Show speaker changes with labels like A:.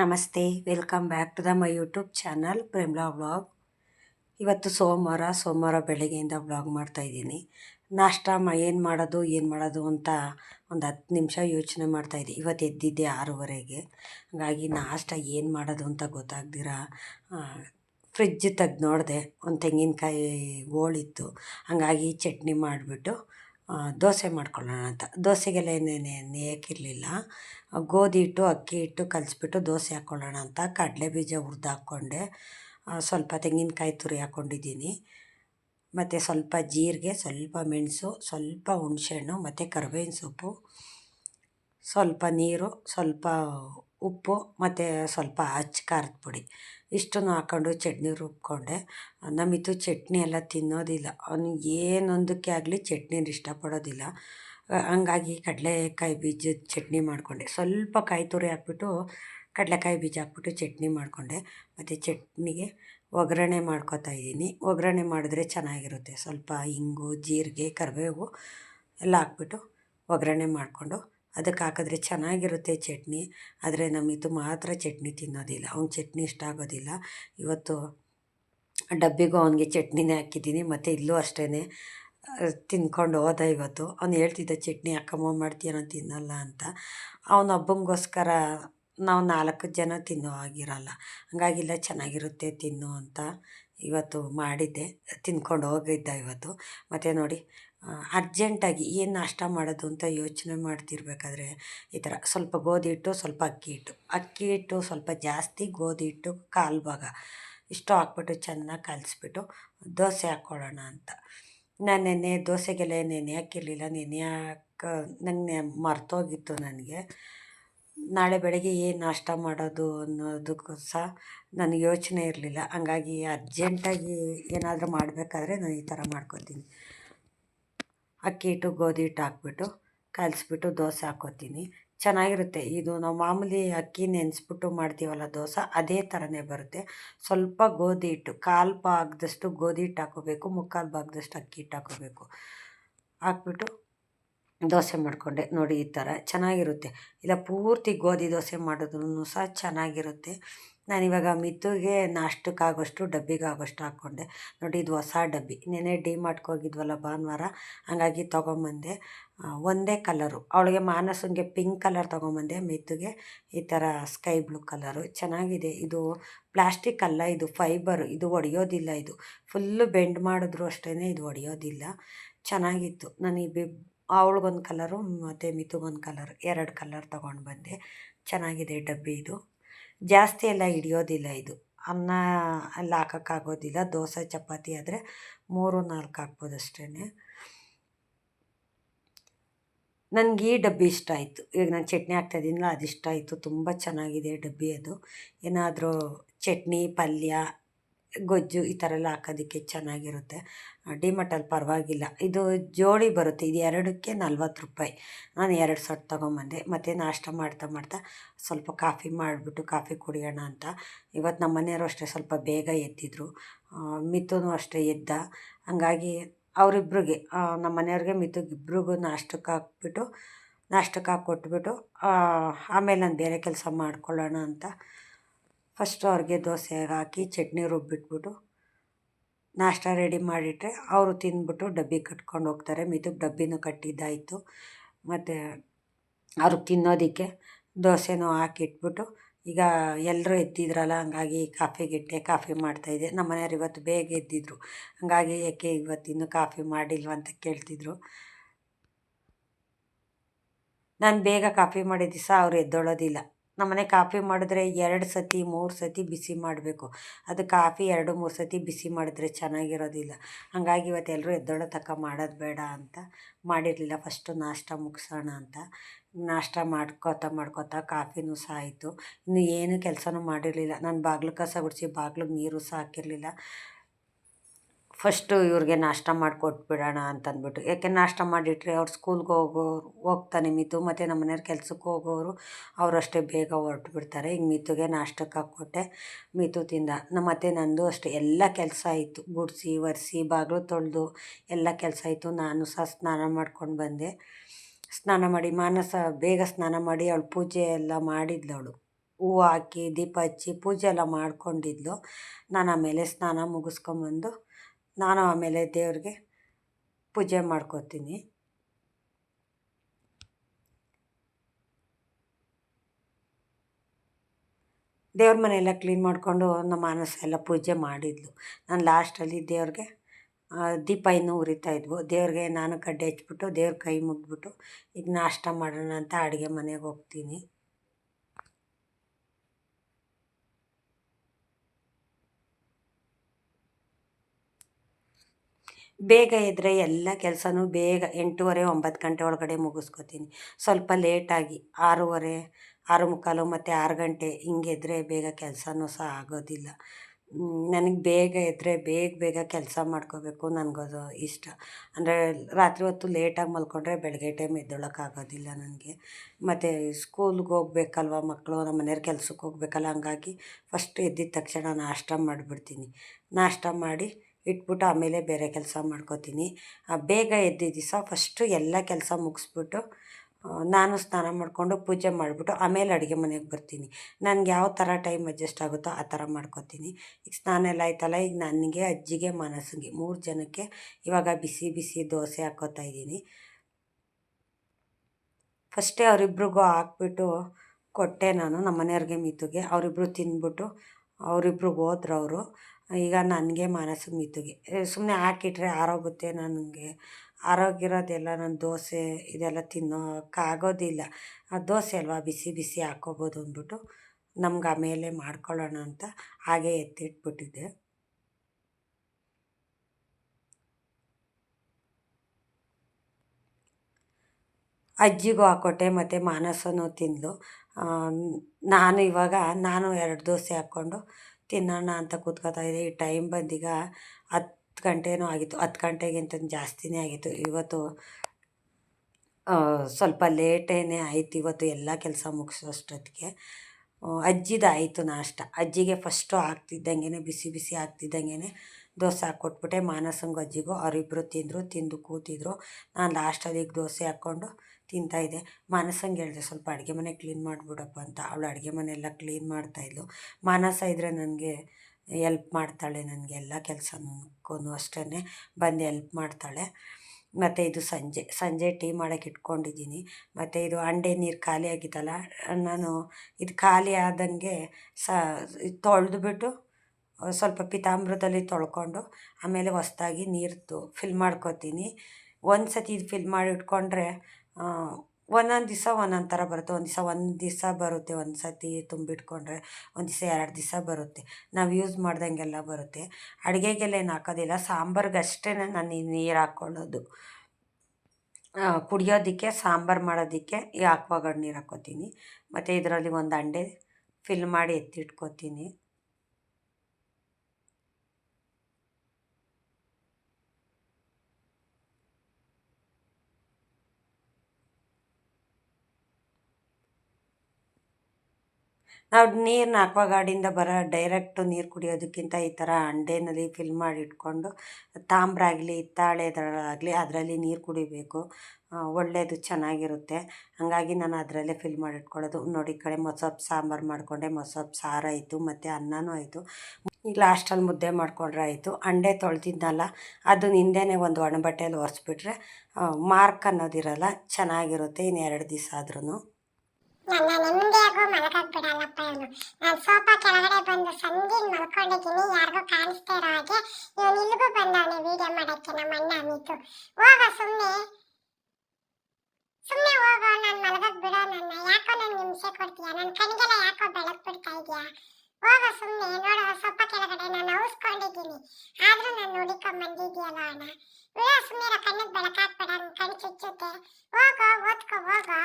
A: ನಮಸ್ತೆ, welcome back to the my YouTube channel Premla vlog. ಇವತ್ತು ಸೋಮವಾರ ಸೋಮವಾರ ಬೆಳಗ್ಗೆಯಿಂದ ವ್ಲಾಗ್ ಮಾಡ್ತಾಯಿದ್ದೀನಿ ನಾಷ್ಟ ಮ, ಏನು ಮಾಡೋದು ಏನು ಮಾಡೋದು ಅಂತ ಒಂದು ಹತ್ತು ನಿಮಿಷ ಯೋಚನೆ ಮಾಡ್ತಾಯಿದ್ದೆ ಇವತ್ತು ಎದ್ದಿದ್ದೆ ಆರೂವರೆಗೆ. ಹಾಗಾಗಿ ನಾಷ್ಟ ಏನು ಮಾಡೋದು ಅಂತ ಗೊತ್ತಾಗ್ದಿರ? ಫ್ರಿಜ್ ತೆಗ್ದು ನೋಡಿದೆ. ಒಂದು ತೆಂಗಿನಕಾಯಿ ಹೋಳಿತ್ತು. ಹಾಗಾಗಿ ಚಟ್ನಿ ಮಾಡಿಬಿಟ್ಟು ದೋಸೆ ಮಾಡ್ಕೊಳ್ಳೋಣ ಅಂತ. ದೋಸೆಗೆಲ್ಲ ಏನೇನು ಏಕಿರಲಿಲ್ಲ ಗೋಧಿ ಹಿಟ್ಟು, ಅಕ್ಕಿ ಹಿಟ್ಟು ಕಲಿಸ್ಬಿಟ್ಟು ದೋಸೆ ಹಾಕ್ಕೊಳ್ಳೋಣ ಅಂತ ಕಡಲೆ ಬೀಜ ಹುರ್ದು ಹಾಕ್ಕೊಂಡೆ. ಸ್ವಲ್ಪ ತೆಂಗಿನಕಾಯಿ ತುರಿ ಹಾಕ್ಕೊಂಡಿದ್ದೀನಿ ಮತ್ತು ಸ್ವಲ್ಪ ಜೀರಿಗೆ, ಸ್ವಲ್ಪ ಮೆಣಸು, ಸ್ವಲ್ಪ ಹುಣಸೆಹಣ್ಣು, ಮತ್ತು ಕರ್ಬೇವಿನ ಸೊಪ್ಪು, ಸ್ವಲ್ಪ ನೀರು, ಸ್ವಲ್ಪ ಉಪ್ಪು, ಮತ್ತು ಸ್ವಲ್ಪ ಅಚ್ಚ ಖಾರದ ಪುಡಿ. ಇಷ್ಟನ್ನು ಹಾಕ್ಕೊಂಡು ಚಟ್ನಿ ರುಬ್ಕೊಂಡೆ. ನಮಿತು ಚಟ್ನಿ ಎಲ್ಲ ತಿನ್ನೋದಿಲ್ಲ. ಅವನು ಏನೊಂದಕ್ಕೆ ಆಗಲಿ ಚಟ್ನಿನ ಇಷ್ಟಪಡೋದಿಲ್ಲ. ಹಂಗಾಗಿ ಕಡಲೆಕಾಯಿ ಬೀಜದ ಚಟ್ನಿ ಮಾಡಿಕೊಂಡೆ. ಸ್ವಲ್ಪ ಕಾಯಿ ತುರಿ ಹಾಕ್ಬಿಟ್ಟು ಕಡಲೆಕಾಯಿ ಬೀಜ ಹಾಕ್ಬಿಟ್ಟು ಚಟ್ನಿ ಮಾಡಿಕೊಂಡೆ. ಮತ್ತು ಚಟ್ನಿಗೆ ಒಗ್ಗರಣೆ ಮಾಡ್ಕೊತಾ ಇದ್ದೀನಿ. ಒಗ್ಗರಣೆ ಮಾಡಿದ್ರೆ ಚೆನ್ನಾಗಿರುತ್ತೆ. ಸ್ವಲ್ಪ ಇಂಗು ಜೀರಿಗೆ, ಕರಿಬೇವು ಎಲ್ಲ ಹಾಕ್ಬಿಟ್ಟು ಒಗ್ಗರಣೆ ಮಾಡಿಕೊಂಡು ಅದಕ್ಕೆ ಹಾಕಿದ್ರೆ ಚೆನ್ನಾಗಿರುತ್ತೆ ಚಟ್ನಿ, ಆದರೆ ನಮ್ಮಿತು ಮಾತ್ರ ಚಟ್ನಿ ತಿನ್ನೋದಿಲ್ಲ. ಅವ್ನು ಚಟ್ನಿ ಇಷ್ಟ ಆಗೋದಿಲ್ಲ. ಇವತ್ತು ಡಬ್ಬಿಗೂ ಅವನಿಗೆ ಚಟ್ನಿನೇ ಹಾಕಿದ್ದೀನಿ, ಮತ್ತು ಇಲ್ಲೂ ಅಷ್ಟೇ ತಿಂದ್ಕೊಂಡು ಹೋದ ಇವತ್ತು. ಅವ್ನು ಹೇಳ್ತಿದ್ದ, ಚಟ್ನಿ ಅಕ್ಕಮ್ಮ ಮಾಡ್ತೀಯ? ನಾನು ತಿನ್ನಲ್ಲ ಅಂತ. ಅವನ ಹಬ್ಬಂಗೋಸ್ಕರ ನಾವು ನಾಲ್ಕು ಜನ ತಿನ್ನೋ ಆಗಿರಲ್ಲ ಹಂಗಾಗಿಲ್ಲ ಚೆನ್ನಾಗಿರುತ್ತೆ ತಿನ್ನು ಅಂತ ಇವತ್ತು ಮಾಡಿದ್ದೆ. ತಿಂದ್ಕೊಂಡು ಹೋಗಿದ್ದ ಇವತ್ತು. ಮತ್ತು ನೋಡಿ ಅರ್ಜೆಂಟಾಗಿ ಏನು ನಾಷ್ಟ ಮಾಡೋದು ಅಂತ ಯೋಚನೆ ಮಾಡ್ತಿರ್ಬೇಕಾದ್ರೆ ಈ ಥರ ಸ್ವಲ್ಪ ಗೋಧಿ ಹಿಟ್ಟು, ಸ್ವಲ್ಪ ಅಕ್ಕಿ ಹಿಟ್ಟು. ಅಕ್ಕಿ ಹಿಟ್ಟು ಸ್ವಲ್ಪ ಜಾಸ್ತಿ, ಗೋಧಿ ಹಿಟ್ಟು ಕಾಲು ಭಾಗ. ಇಷ್ಟು ಹಾಕ್ಬಿಟ್ಟು ಚೆನ್ನಾಗಿ ಕಲಿಸ್ಬಿಟ್ಟು ದೋಸೆ ಹಾಕ್ಕೊಳ್ಳೋಣ ಅಂತ. ನಾನು ನೆನೆ ದೋಸೆಗೆಲ್ಲ ನೆನೆ ಹಾಕಿರಲಿಲ್ಲ, ನೆನೆ ಹಾಕ ನನಗೆ ಮರ್ತೋಗಿತ್ತು ನನಗೆ. ನಾಳೆ ಬೆಳಗ್ಗೆ ಏನು ನಾಷ್ಟ ಮಾಡೋದು ಅನ್ನೋದಕ್ಕೂ ಸಹ ನನಗೆ ಯೋಚನೆ ಇರಲಿಲ್ಲ. ಹಂಗಾಗಿ ಅರ್ಜೆಂಟಾಗಿ ಏನಾದರೂ ಮಾಡಬೇಕಾದ್ರೆ ನಾನು ಈ ಥರ ಮಾಡ್ಕೊತೀನಿ. ಅಕ್ಕಿ ಹಿಟ್ಟು, ಗೋಧಿ ಹಿಟ್ಟು ಹಾಕ್ಬಿಟ್ಟು ಕಲಿಸ್ಬಿಟ್ಟು ದೋಸೆ ಹಾಕ್ಕೋತೀನಿ ಚೆನ್ನಾಗಿರುತ್ತೆ. ಇದು ನಾವು ಮಾಮೂಲಿ ಅಕ್ಕಿ ನೆನೆಸ್ಬಿಟ್ಟು ಮಾಡ್ತೀವಲ್ಲ ದೋಸೆ, ಅದೇ ಥರನೇ ಬರುತ್ತೆ. ಸ್ವಲ್ಪ ಗೋಧಿ ಹಿಟ್ಟು, ಕಾಲು ಭಾಗದಷ್ಟು ಗೋಧಿ ಹಿಟ್ಟು ಹಾಕೋಬೇಕು, ಮುಕ್ಕಾಲು ಭಾಗದಷ್ಟು ಅಕ್ಕಿ ಹಿಟ್ಟು ಹಾಕೋಬೇಕು. ಹಾಕ್ಬಿಟ್ಟು ದೋಸೆ ಮಾಡಿಕೊಂಡೆ. ನೋಡಿ ಈ ಥರ ಚೆನ್ನಾಗಿರುತ್ತೆ. ಇಲ್ಲ ಪೂರ್ತಿ ಗೋಧಿ ದೋಸೆ ಮಾಡಿದ್ರೂ ಸಹ ಚೆನ್ನಾಗಿರುತ್ತೆ. ನಾನಿವಾಗ ಮಿತ್ತುಗೆ ನಾಷ್ಟಕ್ಕಾಗೋಷ್ಟು ಡಬ್ಬಿಗೆ ಆಗೋಷ್ಟು ಹಾಕ್ಕೊಂಡೆ. ನೋಡಿ ಇದು ಹೊಸ ಡಬ್ಬಿ. ನೆನೆ ಡಿ ಮಾರ್ಟ್ಗೆ ಹೋಗಿದ್ವಲ್ಲ ಭಾನುವಾರ. ಹಾಗಾಗಿ ತೊಗೊಂಬಂದೆ. ಒಂದೇ ಕಲರು. ಅವಳಿಗೆ ಮಾನಸಂಗೆ ಪಿಂಕ್ ಕಲರ್ ತೊಗೊಂಬಂದೆ ಮಿತ್ತುಗೆ ಈ ಥರ ಸ್ಕೈ ಬ್ಲೂ ಕಲರು. ಚೆನ್ನಾಗಿದೆ. ಇದು ಪ್ಲಾಸ್ಟಿಕ್ ಅಲ್ಲ, ಇದು ಫೈಬರು. ಇದು ಒಡೆಯೋದಿಲ್ಲ ಇದು. ಫುಲ್ಲು ಬೆಂಡ್ ಮಾಡಿದ್ರು ಅಷ್ಟೇ ಇದು ಒಡೆಯೋದಿಲ್ಲ. ಚೆನ್ನಾಗಿತ್ತು. ನನಗೆ ಬಿ ಅವಳಿಗೊಂದು ಕಲರು, ಮತ್ತು ಮಿತುಗೊಂದು ಕಲರ್. ಎರಡು ಕಲರ್ ತೊಗೊಂಡು ಬಂದೆ ಚೆನ್ನಾಗಿದೆ ಡಬ್ಬಿ ಇದು. ಜಾಸ್ತಿ ಎಲ್ಲ ಹಿಡಿಯೋದಿಲ್ಲ ಇದು. ಅನ್ನ ಅಲ್ಲಿ ಹಾಕೋಕ್ಕಾಗೋದಿಲ್ಲ ದೋಸೆ, ಚಪಾತಿ ಆದರೆ ಮೂರು, ನಾಲ್ಕು ಹಾಕ್ಬೋದು ಅಷ್ಟೇ ನನಗೆ ಈ ಡಬ್ಬಿ ಇಷ್ಟ ಆಯಿತು. ಈಗ ನಾನು ಚಟ್ನಿ ಹಾಕ್ತಾಯಿದ್ದೀನಲ್ಲ ಅದು ಇಷ್ಟ ಆಯಿತು. ತುಂಬ ಚೆನ್ನಾಗಿದೆ ಡಬ್ಬಿ ಅದು. ಏನಾದರೂ ಚಟ್ನಿ, ಪಲ್ಯ ಗೊಜ್ಜು ಈ ಥರ ಎಲ್ಲ ಹಾಕೋದಕ್ಕೆ ಚೆನ್ನಾಗಿರುತ್ತೆ. ಡಿಮಟಲ್ಲಿ ಪರವಾಗಿಲ್ಲ. ಇದು ಜೋಡಿ ಬರುತ್ತೆ. ಇದು ಎರಡಕ್ಕೆ ನಲ್ವತ್ತು ರೂಪಾಯಿ. ನಾನು ಎರಡು ಸಟ್ ತೊಗೊಂಬಂದೆ. ಮತ್ತು ನಾಷ್ಟ ಮಾಡ್ತಾ ಮಾಡ್ತಾ ಸ್ವಲ್ಪ ಕಾಫಿ ಮಾಡಿಬಿಟ್ಟು ಕಾಫಿ ಕುಡಿಯೋಣ ಅಂತ. ಇವತ್ತು ನಮ್ಮ ಮನೆಯವರು ಅಷ್ಟೇ ಸ್ವಲ್ಪ ಬೇಗ ಎದ್ದಿದ್ರು. ಮಿಥುನು ಅಷ್ಟೇ ಎದ್ದ. ಹಂಗಾಗಿ ಅವರಿಬ್ರಿಗೆ ನಮ್ಮ ಮನೆಯವ್ರಿಗೆ ಇಬ್ರಿಗೂ ನಾಷ್ಟಕ್ಕೆ ಹಾಕ್ಬಿಟ್ಟು, ನಾಷ್ಟಕ್ಕೆ ಹಾಕಿ ಕೊಟ್ಬಿಟ್ಟು ಆಮೇಲೆ ನಾನು ಬೇರೆ ಕೆಲಸ ಮಾಡ್ಕೊಳ್ಳೋಣ ಅಂತ ಫಸ್ಟು ಅವ್ರಿಗೆ ದೋಸೆ ಹಾಕಿ, ಚಟ್ನಿ ರುಬ್ಬಿಟ್ಬಿಟ್ಟು ನಾಷ್ಟ ರೆಡಿ ಮಾಡಿಟ್ಟರೆ ಅವರು ತಿಂದ್ಬಿಟ್ಟು ಡಬ್ಬಿ ಕಟ್ಕೊಂಡು ಹೋಗ್ತಾರೆ. ಮಿಥುಗೆ ಡಬ್ಬಿನೂ ಕಟ್ಟಿದ್ದಾಯಿತು. ಮತ್ತು ಅವ್ರಿಗೆ ತಿನ್ನೋದಕ್ಕೆ ದೋಸೆನೂ ಹಾಕಿಟ್ಬಿಟ್ಟು ಈಗ ಎಲ್ಲರೂ ಎದ್ದಿದ್ರಲ್ಲ, ಹಂಗಾಗಿ ಕಾಫಿಗಿಟ್ಟೆ ಕಾಫಿ ಮಾಡ್ತಾಯಿದ್ದೆ ನಮ್ಮ ಮನೆಯವ್ರು ಇವತ್ತು ಬೇಗ ಎದ್ದಿದ್ರು. ಹಂಗಾಗಿ ಏಕೆ ಇವತ್ತಿನ್ನೂ ಕಾಫಿ ಮಾಡಿಲ್ವ ಅಂತ ಕೇಳ್ತಿದ್ರು. ನಾನು ಬೇಗ ಕಾಫಿ ಮಾಡಿದ ದಿವಸ ಅವ್ರು ಎದ್ದೊಳೋದಿಲ್ಲ. ನಮ್ಮನೆ ಕಾಫಿ ಮಾಡಿದ್ರೆ ಎರಡು ಸತಿ, ಮೂರು ಸತಿ ಬಿಸಿ ಮಾಡಬೇಕು. ಅದು ಕಾಫಿ ಎರಡು, ಮೂರು ಸತಿ ಬಿಸಿ ಮಾಡಿದ್ರೆ ಚೆನ್ನಾಗಿರೋದಿಲ್ಲ. ಹಾಗಾಗಿ ಇವತ್ತು ಎಲ್ಲರೂ ಎದ್ದೋಳ ತಕ್ಕ ಮಾಡೋದು ಬೇಡ ಅಂತ ಮಾಡಿರಲಿಲ್ಲ. ಫಸ್ಟು ನಾಷ್ಟ ಮುಗಿಸೋಣ ಅಂತ. ನಾಷ್ಟ ಮಾಡ್ಕೋತಾ ಮಾಡ್ಕೋತಾ ಕಾಫಿನೂ ಸಹ ಆಯಿತು. ಇನ್ನು ಏನು ಕೆಲಸನೂ ಮಾಡಿರಲಿಲ್ಲ. ನಾನು ಬಾಗಿಲು ಕಸ ಗುಡಿಸಿ ಬಾಗ್ಲಿಗೆ ನೀರು ಸಹ ಹಾಕಿರಲಿಲ್ಲ. ಫಸ್ಟು ಇವ್ರಿಗೆ ನಾಷ್ಟ ಮಾಡಿಕೊಟ್ಬಿಡೋಣ ಅಂತಂದ್ಬಿಟ್ಟು. ಯಾಕೆ ನಾಷ್ಟ ಮಾಡಿಟ್ರೆ ಅವ್ರು ಸ್ಕೂಲ್ಗೆ ಹೋಗೋರು ಹೋಗ್ತಾನೆ ಮಿತು, ಮತ್ತು ನಮ್ಮ ಮನೆಯವ್ರು ಕೆಲ್ಸಕ್ಕೆ ಹೋಗೋರು ಅವರಷ್ಟೇ ಬೇಗ ಹೊರಟು ಬಿಡ್ತಾರೆ ಈಗ ಮಿತುಗೆ ನಾಷ್ಟಕ್ಕೆ ಹಾಕ್ಕೊಟ್ಟೆ. ಮಿತು ತಿಂದ. ನಮ್ಮ ಮತ್ತೆ ನಂದು ಅಷ್ಟೇ, ಎಲ್ಲ ಕೆಲಸ ಆಯಿತು. ಗುಡಿಸಿ, ಒರೆಸಿ, ಬಾಗಿಲು ತೊಳೆದು ಎಲ್ಲ ಕೆಲಸ ಆಯಿತು. ನಾನು ಸಹ ಸ್ನಾನ ಮಾಡ್ಕೊಂಡು ಬಂದೆ. ಸ್ನಾನ ಮಾಡಿ, ಮಾನಸ, ಬೇಗ ಸ್ನಾನ ಮಾಡಿ, ಅವಳು ಪೂಜೆ ಎಲ್ಲ ಮಾಡಿದ್ಲು ಅವಳು. ಹೂವು ಹಾಕಿ, ದೀಪ ಹಚ್ಚಿ ಪೂಜೆ ಎಲ್ಲ ಮಾಡ್ಕೊಂಡಿದ್ಲು. ನಾನು ಆಮೇಲೆ ಸ್ನಾನ ಮುಗಿಸ್ಕೊಂಬಂದು ನಾನು ಆಮೇಲೆ ದೇವ್ರಿಗೆ ಪೂಜೆ ಮಾಡ್ಕೋತೀನಿ. ದೇವ್ರ ಮನೆಯೆಲ್ಲ ಕ್ಲೀನ್ ಮಾಡಿಕೊಂಡು ನಮ್ಮ ಮಾನಸ ಎಲ್ಲ ಪೂಜೆ ಮಾಡಿದ್ಲು. ನಾನು ಲಾಸ್ಟಲ್ಲಿ ದೇವ್ರಿಗೆ ದೀಪ ಇನ್ನೂ ಉರಿತಾ ಇದ್ವು. ದೇವ್ರಿಗೆ ನಾನು ಕಡ್ಡಿ ಹಚ್ಬಿಟ್ಟು, ದೇವ್ರ ಕೈ ಮುಗಿದ್ಬಿಟ್ಟು, ಈಗ ನಾಷ್ಟ ಮಾಡೋಣ ಅಂತ ಅಡುಗೆ ಮನೆಗೆ ಹೋಗ್ತೀನಿ. ಬೇಗ ಎದ್ದರೆ ಎಲ್ಲ ಕೆಲಸನೂ ಬೇಗ ಎಂಟೂವರೆ, ಒಂಬತ್ತು ಗಂಟೆ ಒಳಗಡೆ ಮುಗಿಸ್ಕೊತೀನಿ. ಸ್ವಲ್ಪ ಲೇಟಾಗಿ ಆರೂವರೆ, ಆರು ಮುಕ್ಕಾಲು ಮತ್ತು ಆರು ಗಂಟೆ ಹಿಂಗೆ ಎದ್ದರೆ ಬೇಗ ಕೆಲಸನೂ ಸಹ ಆಗೋದಿಲ್ಲ. ನನಗೆ ಬೇಗ ಎದ್ದರೆ ಬೇಗ ಬೇಗ ಕೆಲಸ ಮಾಡ್ಕೋಬೇಕು ನನಗದು ಇಷ್ಟ. ಅಂದರೆ ರಾತ್ರಿ ಹೊತ್ತು ಲೇಟಾಗಿ ಮಲ್ಕೊಂಡ್ರೆ ಬೆಳಗ್ಗೆ ಟೈಮ್ ಎದ್ದೊಳಕ್ಕಾಗೋದಿಲ್ಲ ನನಗೆ. ಮತ್ತು ಸ್ಕೂಲ್ಗೆ ಹೋಗ್ಬೇಕಲ್ವ ಮಕ್ಕಳು ನಮ್ಮ ಮನೆಯವ್ರ ಕೆಲ್ಸಕ್ಕೆ ಹೋಗ್ಬೇಕಲ್ಲ, ಹಂಗಾಗಿ ಫಸ್ಟ್ ಎದ್ದಿದ ತಕ್ಷಣ ನಾಷ್ಟ ಮಾಡಿಬಿಡ್ತೀನಿ. ನಾಷ್ಟ ಮಾಡಿ ಇಟ್ಬಿಟ್ಟು ಆಮೇಲೆ ಬೇರೆ ಕೆಲಸ ಮಾಡ್ಕೋತೀನಿ. ಬೇಗ ಎದ್ದಿದ್ದ ದಿವಸ ಫಸ್ಟು ಎಲ್ಲ ಕೆಲಸ ಮುಗಿಸ್ಬಿಟ್ಟು ನಾನು ಸ್ನಾನ ಮಾಡಿಕೊಂಡು ಪೂಜೆ ಮಾಡಿಬಿಟ್ಟು ಆಮೇಲೆ ಅಡುಗೆ ಮನೆಗೆ ಬರ್ತೀನಿ. ನನಗೆ ಯಾವ ಥರ ಟೈಮ್ ಅಡ್ಜಸ್ಟ್ ಆಗುತ್ತೋ ಆ ಥರ ಮಾಡ್ಕೋತೀನಿ. ಈಗ ಸ್ನಾನ ಎಲ್ಲ ಆಯ್ತಲ್ಲ, ಈಗ ನನಗೆ, ಅಜ್ಜಿಗೆ ಮನಸ್ಸಿಗೆ ಮೂರು ಜನಕ್ಕೆ ಇವಾಗ ಬಿಸಿ ಬಿಸಿ ದೋಸೆ ಹಾಕೋತಾ ಇದ್ದೀನಿ. ಫಸ್ಟೇ ಅವರಿಬ್ರಿಗೂ ಹಾಕ್ಬಿಟ್ಟು ಕೊಟ್ಟೆ ನಾನು ನಮ್ಮ ಮನೆಯವ್ರಿಗೆ ಮಿತುಗೆ. ಅವರಿಬ್ರು ತಿಂದ್ಬಿಟ್ಟು ಅವರಿಬ್ರಿಗೆ ಹೋದ್ರು ಅವರು. ಈಗ ನನಗೆ ಮಾನಸ ಮಿತುಗೆ. ಸುಮ್ಮನೆ ಹಾಕಿಟ್ರೆ ಆರೋಗುತ್ತೆ ನನಗೆ. ಆರೋಗಿರೋದೆಲ್ಲ ನಾನು ದೋಸೆ, ಇದೆಲ್ಲ ತಿನ್ನೋಕ್ಕಾಗೋದಿಲ್ಲ ದೋಸೆ ಅಲ್ವಾ ಬಿಸಿ ಬಿಸಿ ಹಾಕ್ಕೋಬೋದು ಅಂದ್ಬಿಟ್ಟು ನಮ್ಗೆ ಆಮೇಲೆ ಮಾಡ್ಕೊಳ್ಳೋಣ ಅಂತ ಹಾಗೆ ಎತ್ತಿಟ್ಬಿಟ್ಟಿದ್ದೆ. ಅಜ್ಜಿಗೂ ಹಾಕ್ಕೊಟ್ಟೆ ಮತ್ತು ಮಾನಸನೂ ತಿಂದಳು ನಾನು ಇವಾಗ, ನಾನು ಎರಡು ದೋಸೆ ಹಾಕ್ಕೊಂಡು ತಿನ್ನೋಣ ಅಂತ ಕೂತ್ಕೋತಾ ಇದ್ದೆ. ಈ ಟೈಮ್ ಬಂದೀಗ ಹತ್ತು ಗಂಟೆನೂ ಆಗಿತ್ತು. ಹತ್ತು ಗಂಟೆಗಿಂತ ಜಾಸ್ತಿನೇ ಆಗಿತ್ತು. ಇವತ್ತು ಸ್ವಲ್ಪ ಲೇಟೇನೆ ಆಯಿತು. ಇವತ್ತು ಎಲ್ಲ ಕೆಲಸ ಮುಗಿಸೋಷ್ಟೊತ್ತಿಗೆ. ಅಜ್ಜಿದು ಆಯಿತು ನಾಷ್ಟ. ಅಜ್ಜಿಗೆ ಫಸ್ಟು ಆಗ್ತಿದ್ದಂಗೆ ಬಿಸಿ ಬಿಸಿ ಆಗ್ತಿದ್ದಂಗೆ ದೋಸೆ ಹಾಕ್ಕೊಟ್ಬಿಟ್ಟೆ. ಮಾನಸಂಗೂ ಅಜ್ಜಿಗೂ ಅವರಿಬ್ಬರು ತಿಂದರು, ತಿಂದು ಕೂತಿದ್ರು. ನಾನು ಲಾಸ್ಟಲ್ಲಿ ಈಗ ದೋಸೆ ಹಾಕ್ಕೊಂಡು ತಿಂತಾಯಿದ್ದೆ ಮಾನಸಂಗೆ ಹೇಳಿದೆ, ಸ್ವಲ್ಪ ಅಡುಗೆ ಮನೆ ಕ್ಲೀನ್ ಮಾಡಿಬಿಡಪ್ಪ ಅಂತ. ಅವಳು ಅಡುಗೆ ಮನೆ ಎಲ್ಲ ಕ್ಲೀನ್ ಮಾಡ್ತಾಯಿದ್ಲು ಮಾನಸ ಇದ್ದರೆ ನನಗೆ ಎಲ್ಪ್ ಮಾಡ್ತಾಳೆ ನನಗೆ ಎಲ್ಲ ಕೆಲಸಕ್ಕೂ ಅಷ್ಟೇ ಬಂದು ಎಲ್ಪ್ ಮಾಡ್ತಾಳೆ. ಮತ್ತು ಇದು ಸಂಜೆ ಸಂಜೆ ಟೀ ಮಾಡೋಕ್ಕೆ ಇಟ್ಕೊಂಡಿದ್ದೀನಿ. ಮತ್ತು ಇದು ಅಂಡೆ ನೀರು ಖಾಲಿ ಆಗಿತ್ತಲ್ಲ, ನಾನು ಇದು ಖಾಲಿ ಆದಂಗೆ ಸ ತೊಳೆದ್ಬಿಟ್ಟು ಸ್ವಲ್ಪ ಪಿತಾಂಬ್ರದಲ್ಲಿ ತೊಳ್ಕೊಂಡು ಆಮೇಲೆ ಹೊಸ್ದಾಗಿ ನೀರು ಫಿಲ್ ಮಾಡ್ಕೊತೀನಿ. ಒಂದು ಸತಿ ಇದು ಫಿಲ್ ಮಾಡಿ ಇಟ್ಕೊಂಡ್ರೆ ಒಂದೊಂದು ದಿವಸ ಒಂದೊಂದು ಥರ ಬರುತ್ತೆ. ಒಂದು ದಿವಸ ಒಂದು ದಿವಸ ಬರುತ್ತೆ, ಒಂದು ಸತಿ ತುಂಬಿಟ್ಕೊಂಡ್ರೆ ಒಂದು ದಿವಸ ಎರಡು ದಿವಸ ಬರುತ್ತೆ. ನಾವು ಯೂಸ್ ಮಾಡ್ದಂಗೆಲ್ಲ ಬರುತ್ತೆ. ಅಡುಗೆಗೆಲ್ಲ ಏನು ಹಾಕೋದಿಲ್ಲ. ಸಾಂಬಾರ್ಗೆ ಅಷ್ಟೇ ನಾನು ಈ ನೀರು ಹಾಕ್ಕೊಳ್ಳೋದು ಕುಡಿಯೋದಕ್ಕೆ, ಸಾಂಬಾರು ಮಾಡೋದಕ್ಕೆ ಈ ಆಕ್ವಾಗಾರ್ಡ್ ನೀರು ಹಾಕ್ಕೋತೀನಿ ಮತ್ತು ಇದರಲ್ಲಿ ಒಂದು ಅಂಡೆ ಫಿಲ್ ಮಾಡಿ ಎತ್ತಿಟ್ಕೋತೀನಿ. ನಾವು ನೀರನ್ನ ಅಕ್ವಾಗಾರ್ಡಿಂದ ಬರೋ ಡೈರೆಕ್ಟು ನೀರು ಕುಡಿಯೋದಕ್ಕಿಂತ ಈ ಥರ ಅಂಡೇನಲ್ಲಿ ಫಿಲ್ ಮಾಡಿ ಇಟ್ಕೊಂಡು, ತಾಮ್ರ ಆಗಲಿ ಹಿತ್ತಾಳೆದಾಗಲಿ ಅದರಲ್ಲಿ ನೀರು ಕುಡಿಬೇಕು. ಒಳ್ಳೆಯದು ಚೆನ್ನಾಗಿರುತ್ತೆ. ಹಾಗಾಗಿ ನಾನು ಅದರಲ್ಲೇ ಫಿಲ್ ಮಾಡಿ ಇಟ್ಕೊಳ್ಳೋದು. ನೋಡಿ ಕಡೆ ಮೊಸೊಪ್ಪು ಸಾಂಬಾರು ಮಾಡಿಕೊಂಡೆ ಮೊಸೊಪ್ಪು ಸಾರು ಆಯಿತು, ಮತ್ತು ಅನ್ನನೂ ಆಯಿತು. ಈಗ ಲಾಸ್ಟಲ್ಲಿ ಮುದ್ದೆ ಮಾಡಿಕೊಂಡ್ರೆ ಆಯಿತು. ಅಂಡೆ ತೊಳೆದಿದ್ನಲ್ಲ ಅದು ಹಿಂದೆನೇ ಒಂದು ಒಣ ಬಟ್ಟೆಯಲ್ಲಿ ಒರೆಸ್ಬಿಟ್ರೆ ಮಾರ್ಕ್ ಅನ್ನೋದಿರಲ್ಲ, ಚೆನ್ನಾಗಿರುತ್ತೆ. ಇನ್ನು ಎರಡು ದಿವಸ ಆದ್ರೂ
B: ನನ್ನ ನೆಮ್ಮದಿಯಾಗೂ ಮಲಗಕ್ ಬಿಡಲ್ಲಪ್ಪ ಇವನು. ನಾನು ಸೋಫಾ ಕೆಳಗಡೆ ಬಂದು ಸಂಜೆ ಮಲ್ಕೊಂಡಿದ್ದೀನಿ ಯಾರಿಗೂ ಕಾಣಿಸ್ತಾ ಇರೋ ಹಾಗೆ ಇವನು ಇಲ್ಲಿಗೂ ಬಂದವನೇ ವಿಡಿಯೋ ಮಾಡಕ್ಕೆ ನಮ್ಮ ಅಣ್ಣ ಅಮಿತು. ಹೋಗ ಸುಮ್ಮನೆ ಸುಮ್ಮನೆ ಹೋಗೋ, ನಾನು ಮಲಗಕ್ ಬಿಡೋ ನನ್ನ. ಯಾಕೋ ನನ್ಗೆ ಹಿಂಸೆ ಕೊಡ್ತೀಯ? ನನ್ನ ಕಣ್ಗೆಲ್ಲ ಯಾಕೋ ಬೆಳಕ್ ಬಿಡ್ತಾ ಇದೆಯಾ ಹೋಗ ಸುಮ್ಮನೆ ನೋಡೋ, ಸೋಫಾ ಕೆಳಗಡೆ ನಾನು ಅವಸ್ಕೊಂಡಿದ್ದೀನಿ ಆದ್ರೂ ನಾನು ನೋಡಿಕೊಂಡ್ ಬಂದಿದ್ಯಲ್ಲ ಅಣ್ಣ. ಬಿಡೋ ಸುಮ್ಮನೆ ಕಣ್ಣಿಗೆ ಬೆಳಕಾಕ್ಬೇಡ ಕಣ್ಣು ಚುಚ್ಚುತ್ತೆ. ಹೋಗೋ, ಓದ್ಕೋ, ಹೋಗೋ.